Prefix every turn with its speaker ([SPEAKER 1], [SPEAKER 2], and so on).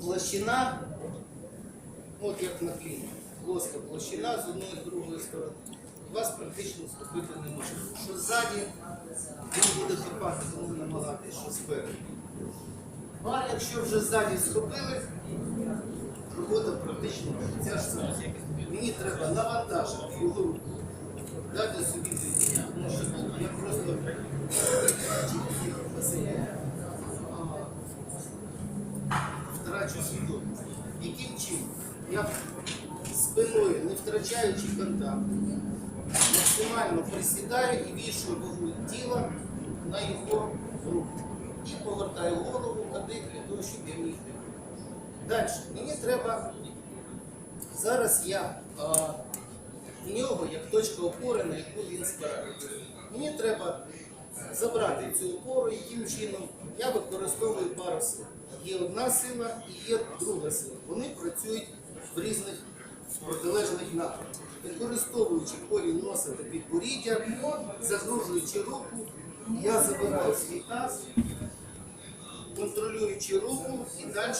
[SPEAKER 1] площина, от як на кліні, плоска площина з одної з другої сторони. Вас практично схопити не може. Що ззаді, він буде хапати, тому намагатись, що спереду. Ну а якщо вже ззаді схопили, робота практично ця ж сама. Мені треба навантажити його руку, дати собі життя, тому що я просто свідомість. Яким чином? Я спиною, не втрачаючи контакт, максимально присідаю і вішую вагу тіла на його руку. І повертаю голову куди для того, щоб я міг. Далі. Мені треба. Зараз я а, в нього як точка опори, на яку він спирається. Мені треба забрати цю опору, яким чином я використовую пару сил. Є одна сила і є друга сила. Вони працюють в різних протилежних напрямках. Використовуючи колі носа та підборіддя, загружуючи руку, я забираю свій таз, контролюючи руку і далі